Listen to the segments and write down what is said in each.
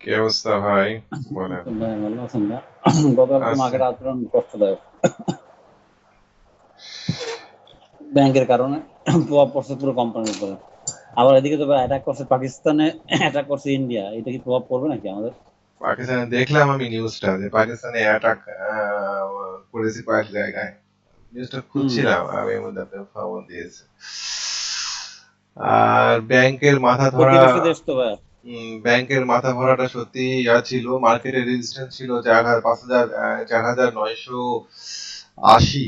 কি অবস্থা ভাই? বলেন। ভাই ভালো আছেন না গতকালকে আচ্ছা। মার্কেট আচরণ কষ্টদায়ক। ব্যাংকের কারণে প্রভাব পড়ছে পুরো কোম্পানির উপরে। আবার এদিকে তো অ্যাটাক করছে পাকিস্তানে অ্যাটাক করছে ইন্ডিয়া। এটা কি প্রভাব পড়বে নাকি আমাদের? পাকিস্তানে দেখলাম আমি নিউজটা যে পাকিস্তানে অ্যাটাক করেছে কয়েক জায়গায়। নিউজটা খুঁজছিলাম আমি মধ্যে আপনার খবর দিয়েছে। আর ব্যাংকের মাথা ধরা দেশ তো ভাই। ব্যাংকের মাথা ভরাটা সত্যি ইয়া ছিল মার্কেটের রেজিস্ট্যান্স ছিল চার হাজার পাঁচ হাজার চার হাজার নয়শো আশি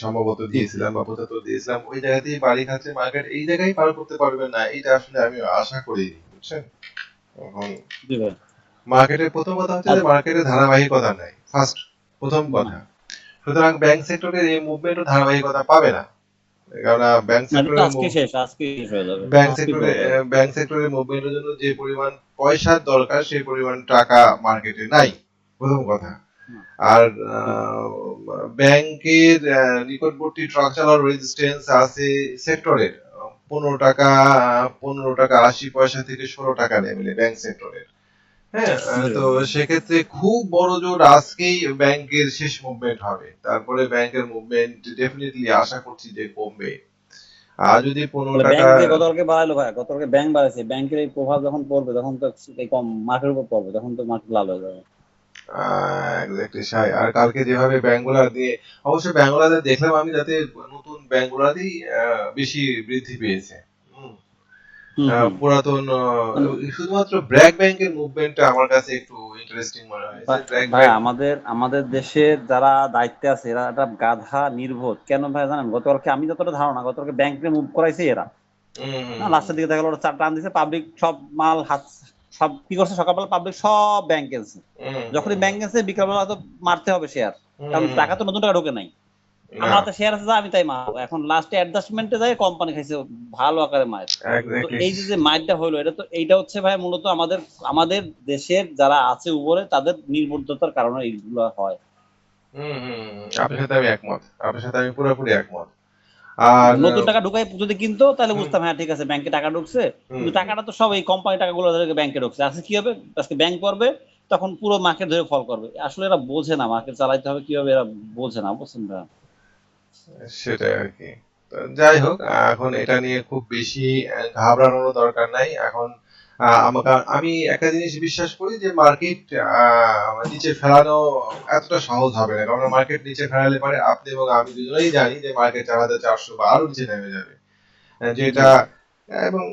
সম্ভবত দিয়েছিলাম বা পঁচাত্তর দিয়েছিলাম। ওই জায়গাতেই বাড়ি খাচ্ছে মার্কেট এই জায়গায় পার করতে পারবে না এটা আসলে আমি আশা করিনি বুঝছেন? এখন মার্কেটের প্রথম কথা হচ্ছে যে মার্কেটে ধারাবাহিকতা নাই ফার্স্ট প্রথম কথা। সুতরাং ব্যাংক সেক্টরের এই মুভমেন্টও ধারাবাহিকতা পাবে না। কারণ ব্যাংক না, এটা তো সেক্টরের আজকে শেষ আজকে শেষ হয়ে যাবে। ব্যাংক সেক্টরে ব্যাংক সেক্টরের মুভমেন্টের জন্য যে পরিমাণ পয়সার দরকার সেই পরিমাণ টাকা মার্কেটে নাই। প্রথম কথা। আর ব্যাংকের নিকটবর্তী ট্রাক চালার রেজিস্ট্যান্স আছে সেক্টরের পনেরো টাকা পনেরো টাকা আশি পয়সা থেকে ষোলো টাকা লেভেলে ব্যাংক সেক্টরের হ্যাঁ তো সেক্ষেত্রে খুব বড় জোর আজকেই ব্যাংকের শেষ মুভমেন্ট হবে। তারপরে ব্যাংকের মুভমেন্ট ডেফিনেটলি আশা করছি যে কমবে। আর যদি পনেরো টাকা গতকালকে বাড়ালো ভাই গতকালকে ব্যাংক বাড়াইছে ব্যাংকের এই প্রভাব যখন পড়বে তখন তো এই কম মার্কেটের উপর পড়বে তখন তো মার্কেট লাল হয়ে যাবে। এক্স্যাক্টলি সাই। আর কালকে যেভাবে ব্যাংকগুলা দিয়ে অবশ্য ব্যাংকগুলাতে দেখলাম আমি যাতে নতুন ব্যাংকগুলাতেই আহ, বেশি বৃদ্ধি পেয়েছে। পুরাতন শুধুমাত্র ব্র্যাক ব্যাংকের মুভমেন্টটা আমার কাছে একটু ইন্টারেস্টিং মনে ভাই- ব্যাংক আমাদের আমাদের দেশের যারা দায়িত্বে আছে এরা একটা গাধা নির্বোধ। কেন ভাই জানেন? গতকালকে আমি যতটা ধারণা গতকালকে ব্যাংকে মুভ করাইছে এরা। না লাস্টের দিকে দেখা গেলো চার টান দিছে পাবলিক সব মাল হাত সব কি করছে? সকালবেলা পাবলিক সব ব্যাংক গেছে। যখনই ব্যাংক গেছে বিকালবেলা তো মারতে হবে শেয়ার কারণ টাকা তো নতুন টাকা ঢোকে নাই। আমার হাতে শেয়ার আছে আমি তাই মারবো। এখন লাস্টে অ্যাডজাস্টমেন্টে যায় কোম্পানি খাইছে ভালো আকারে এই যে যে মাইটটা হলো এটা তো এইটা হচ্ছে ভাই মূলত আমাদের আমাদের দেশের যারা আছে উপরে তাদের নির্বুদ্ধতার কারণে এইগুলো হয়। আপনার সাথে আমি একমত। আপনার সাথে আমি পুরোপুরি একমত। আর নতুন টাকা ঢুকাই যদি কিনতো তাহলে বুঝতাম হ্যাঁ ঠিক আছে ব্যাংকে টাকা ঢুকছে। কিন্তু টাকাটা তো সব এই কোম্পানি টাকাগুলো ব্যাংকে ঢুকছে। আজকে কি হবে? আজকে ব্যাংক করবে তখন পুরো মার্কেট ধরে ফল করবে। আসলে এরা বোঝে না মার্কেট চালাইতে হবে কীভাবে এরা বোঝে না বুঝছেন ভাই সেটাই আর কি। যাই হোক এখন এটা নিয়ে খুব বেশি ঘাবড়ানোর দরকার নাই। এখন আমাকে আমি একটা জিনিস বিশ্বাস করি যে মার্কেট নিচে ফেলানো এতটা সহজ হবে না। কারণ মার্কেট নিচে ফেলালে পরে আপনি এবং আমি দুজনেই জানি যে মার্কেট চার হাজার চারশো বা আরও নিচে নেমে যাবে। যেটা এবং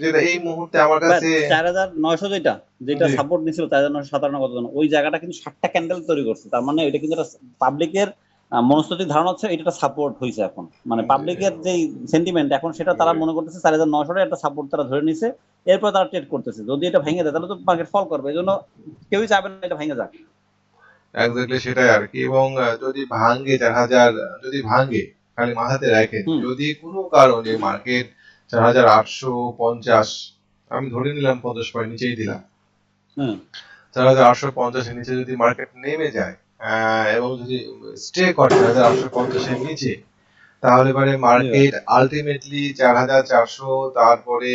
যেটা এই মুহূর্তে আমার কাছে চার হাজার নয়শো যেটা যেটা সাপোর্ট নিছিল চার হাজার নয়শো সাতান্ন কত ওই জায়গাটা কিন্তু ষাটটা ক্যান্ডেল তৈরি করছে। তার মানে এটা কিন্তু পাবলিকের মনস্তাত্ত্বিক ধারণা হচ্ছে এটা সাপোর্ট হয়েছে এখন। মানে। পাবলিকের যে সেন্টিমেন্ট এখন সেটা তারা মনে করতেছে চার হাজার নয়শোটা একটা সাপোর্ট তারা ধরে নিছে এরপর তারা ট্রেড করতেছে। যদি এটা ভেঙে দেয় তাহলে তো মার্কেট ফল করবে। এই জন্য কেউই চাবে না এটা ভেঙে যাক। এক্স্যাক্টলি সেটাই আর কি। এবং যদি ভাঙ্গে চার হাজার যদি ভাঙ্গে খালি মাথাতে রাখেন যদি কোনো কারণে মার্কেট চার হাজার আটশো পঞ্চাশ আমি ধরে নিলাম পঞ্চাশ পয়েন্ট নিচেই দিলাম। হুম। চার হাজার আটশো পঞ্চাশের নিচে যদি মার্কেট নেমে যায় এবং যদি স্টে করে চার হাজার আটশো পঞ্চাশের নিচে তাহলে পরে মার্কেট আলটিমেটলি চার হাজার চারশো তারপরে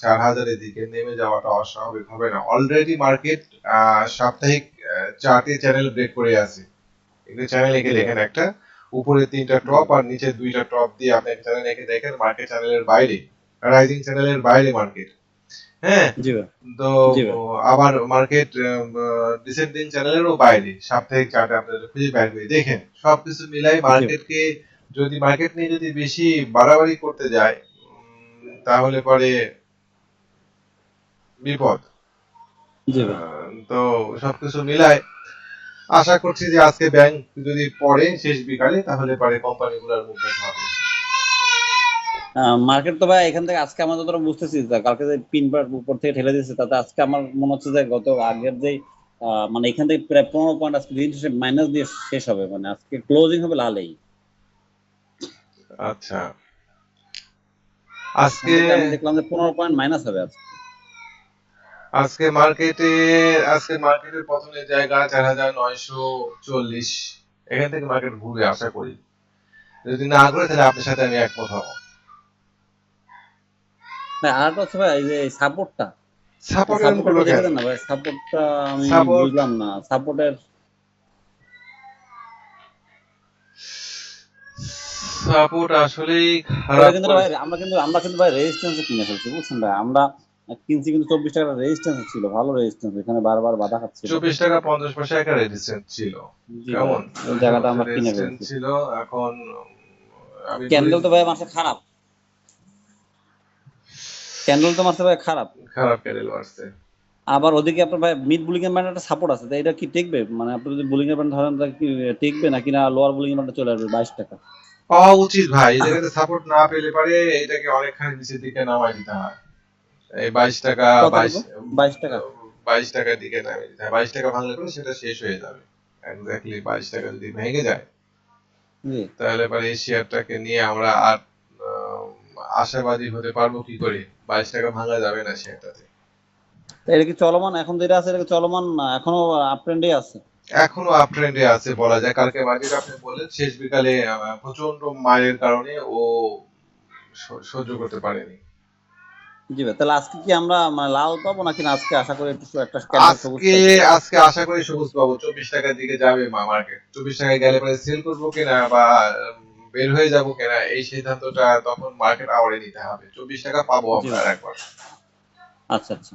চার হাজারের দিকে নেমে যাওয়াটা অস্বাভাবিক হবে না অলরেডি মার্কেট সাপ্তাহিক চারটে চ্যানেল ব্রেক করে আছে। এখানে চ্যানেল এঁকে দেখেন একটা উপরে তিনটা টপ আর নিচে দুইটা টপ দিয়ে আপনি একটা চ্যানেল এঁকে দেখেন মার্কেট চ্যানেলের বাইরে রাইজিং চ্যানেলের বাইরে মার্কেট হ্যাঁ? তো আবার মার্কেট ডিসেন্ডিং চ্যানেলেরও বাইরে। সাপ্তাহিক চার্টে আপনারা খুঁজে বের করে। দেখেন সবকিছু মিলাই মার্কেটকে যদি মার্কেট নিয়ে যদি বেশি বাড়াবাড়ি করতে যায় তাহলে পরে বিপদ। তো সবকিছু মিলাই আশা করছি যে আজকে ব্যাংক যদি পড়ে শেষ বিকালে তাহলে পরে কোম্পানিগুলোর মুভমেন্ট হবে। মার্কেট তো ভাই এখান থেকে আজকে আমরা যতটা বুঝতেছি কালকে যে পিন উপর থেকে ঠেলে দিয়েছে তাতে আজকে আমার মনে হচ্ছে যে গত আগের যে মানে এখান থেকে প্রায় পনেরো পয়েন্ট আজকে ইন্টারেস্ট মাইনাস দিয়ে শেষ হবে মানে আজকে ক্লোজিং হবে লালেই। আচ্ছা। আজকে আমি দেখলাম যে পনেরো পয়েন্ট মাইনাস হবে আজকে। আজকে মার্কেটে আজকে মার্কেটের পতনের জায়গা চার হাজার নয়শো চল্লিশ এখান থেকে মার্কেট ঘুরবে আশা করি। যদি না করে তাহলে আপনার সাথে আমি একমত হব। ভাই আর হচ্ছে ভাই যে সাপোর্টটা সাপোর্টের সাপোর্টটা দেখে দেন না ভাই সাপোর্টটা আমি বুঝলাম না। সাপোর্টের সাপোর্ট আসলেই খারাপ কিন্তু ভাই আমরা কিন্তু আমরা কিন্তু ভাই রেজিস্ট্যান্সে কিনে ফেলছি বুঝছেন ভাই? আমরা কিনছি কিন্তু চব্বিশ টাকা রেজিস্ট্যান্স ছিল ভালো রেজিস্ট্যান্স এখানে বারবার বাধা খাচ্ছিল চব্বিশ টাকা পঞ্চাশ পয়সা একটা রেডিসেন্ট ছিল। কেমন? জায়গাটা আমরা কিনে Resistant ফেলছি। ছিল এখন ক্যান্ডেল তো ভাই মাসে খারাপ। ক্যান্ডেল তো মাসে ভাই খারাপ। খারাপ ক্যান্ডেল মারছে। আবার ওদিকে আপনার ভাই মিড বুলিং এর ব্যান্ড একটা সাপোর্ট আছে তো এটা কি টিকবে? মানে আপনি যদি বুলিং এর ব্যান্ড ধরেন তাহলে কি টিকবে নাকি না লোয়ার বুলিং এর ব্যান্ড চলে আসবে বাইশ টাকা? পাওয়া উচিত ভাই এই জায়গাতে সাপোর্ট না পেলে পারে এটাকে অনেকখানি নিচের দিকে নামাই দিতে হয়। এই বাইশ টাকা কত বাইশ বাইশ টাকা। বাইশ টাকার দিকে নামিয়ে দিতে হয়। বাইশ টাকা ভাঙলে পরে সেটা শেষ হয়ে যাবে। এক্স্যাক্টলি বাইশ টাকা যদি ভেঙে যায় তাহলে পরে এই শেয়ারটাকে নিয়ে আমরা আর আশাবাদী হতে পারব কি করে? বাইশ টাকা ভাঙা যাবে না শেয়ারটাতে তো এটা কি চলমান? এখন যেটা আছে এটা চলমান না? এখনও আপ ট্রেন্ডে আছে? এখনও আপ ট্রেন্ডে আছে বলা যায়। কালকে মার্কেট আপনি বললেন শেষ বিকালে প্রচণ্ড মায়ের কারণে ও সহ্য করতে পারেনি। জি ভাই তাহলে আজকে কি আমরা মানে লাল পাবো নাকি আজকে আশা করি একটু একটা আজকে আজকে আশা করি সবুজ পাবো। চব্বিশ টাকার দিকে যাবে মার্কেট চব্বিশ টাকায় গেলে পরে সেল করব কিনা বা বের হয়ে যাব কিনা এই সিদ্ধান্তটা তখন মার্কেট আওয়ারে নিতে হবে। চব্বিশ টাকা পাবো। আমরা একবার। আচ্ছা আচ্ছা।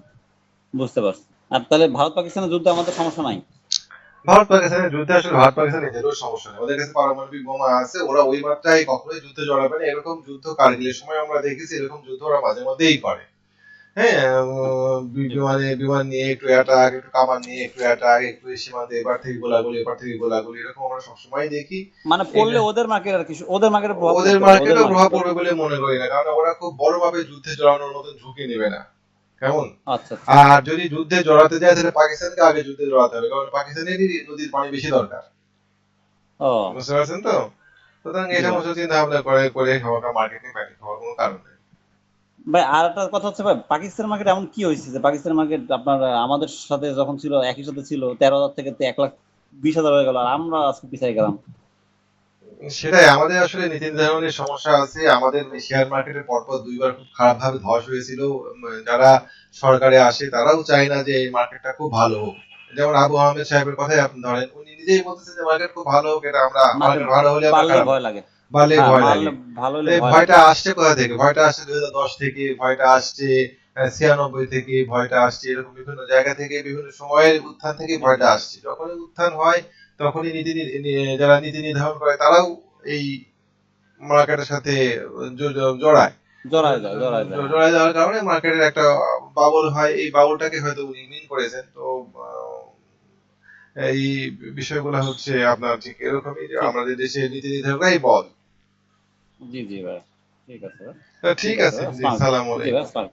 বুঝতে পারছি। আর তাহলে ভারত পাকিস্তানের যুদ্ধে আমাদের সমস্যা নাই? ভারত পাকিস্তানের যুদ্ধে আসলে ভারত পাকিস্তান নিজেরও সমস্যা নেই। ওদের কাছে পারমাণবিক বোমা আছে ওরা ওই মাত্রায় কখনোই যুদ্ধে জড়াবে না। এরকম যুদ্ধ কারগিলের সময় আমরা দেখেছি এরকম যুদ্ধ ওরা মাঝে মধ্যেই করে। হ্যাঁ বিমানে বিমান নিয়ে একটু অ্যাটাক একটু কামান নিয়ে একটু অ্যাটাক একটু সীমান্তে এবার থেকে গোলাগুলি এবার থেকে গোলাগুলি এরকম আমরা সবসময় দেখি। মানে পড়লে ওদের মার্কেট আর কি ওদের মার্কেটের প্রভাব ওদের মার্কেটে প্রভাব পড়বে বলে মনে করি না কারণ ওরা খুব বড় ভাবে যুদ্ধে জড়ানোর মতন ঝুঁকি নেবে না। কেমন? আচ্ছা আচ্ছা। আর যদি যুদ্ধে জড়াতে যায় তাহলে পাকিস্তানকে আগে যুদ্ধে জড়াতে হবে কারণ পাকিস্তানেরই নদীর পানি বেশি দরকার। ও। বুঝতে পারছেন তো? সুতরাং এই। সমস্ত চিন্তা ভাবনা করে করে হাওয়াটা মার্কেটিং প্যানিক হওয়ার কোনো কারণ নেই। ভাই আর একটা কথা হচ্ছে ভাই পাকিস্তান মার্কেট এমন কি হয়েছে যে পাকিস্তান মার্কেট আপনার আমাদের সাথে যখন ছিল একই সাথে ছিল তেরো হাজার থেকে এক লাখ বিশ হাজার হয়ে গেল আর আমরা আজকে পিছাই গেলাম। সেটাই আমাদের আসলে নীতি নির্ধারণের সমস্যা আছে। আমাদের শেয়ার মার্কেটের পরপর দুইবার খুব খারাপ ভাবে ধস হয়েছিল। যারা সরকারে আসে তারাও চায় না যে এই মার্কেটটা খুব ভালো হোক। যেমন আবু আহমেদ সাহেবের কথাই আপনি ধরেন উনি নিজেই বলতেছেন যে মার্কেট খুব ভালো হোক এটা আমরা ভালো হলে ভয় লাগে। বাড়লে হ্যাঁ, ভয় লাগে। ভালো ভয়টা আসছে কোথা থেকে? ভয়টা আসছে দুই হাজার দশ থেকে ভয়টা আসছে ছিয়ানব্বই থেকে ভয়টা আসছে এরকম বিভিন্ন জায়গা থেকে বিভিন্ন সময়ের উত্থান থেকে ভয়টা আসছে। উত্থান হয় তখনই নীতি যারা নীতি নির্ধারণ করে তারাও এই মার্কেটের সাথে জড়ায়। জড়ায় জড়ায় যাওয়ার কারণে মার্কেটের একটা বাবল হয়। এই বাবলটাকে হয়তো উনি মিন করেছেন। তো এই বিষয়গুলো হচ্ছে আপনার ঠিক এরকমই যে আমাদের দেশে নীতি নির্ধারকরাই বল। জি জি ভাই ঠিক আছে। ঠিক আছে জি সালাম আলাইকুম ভাই আসসালাম।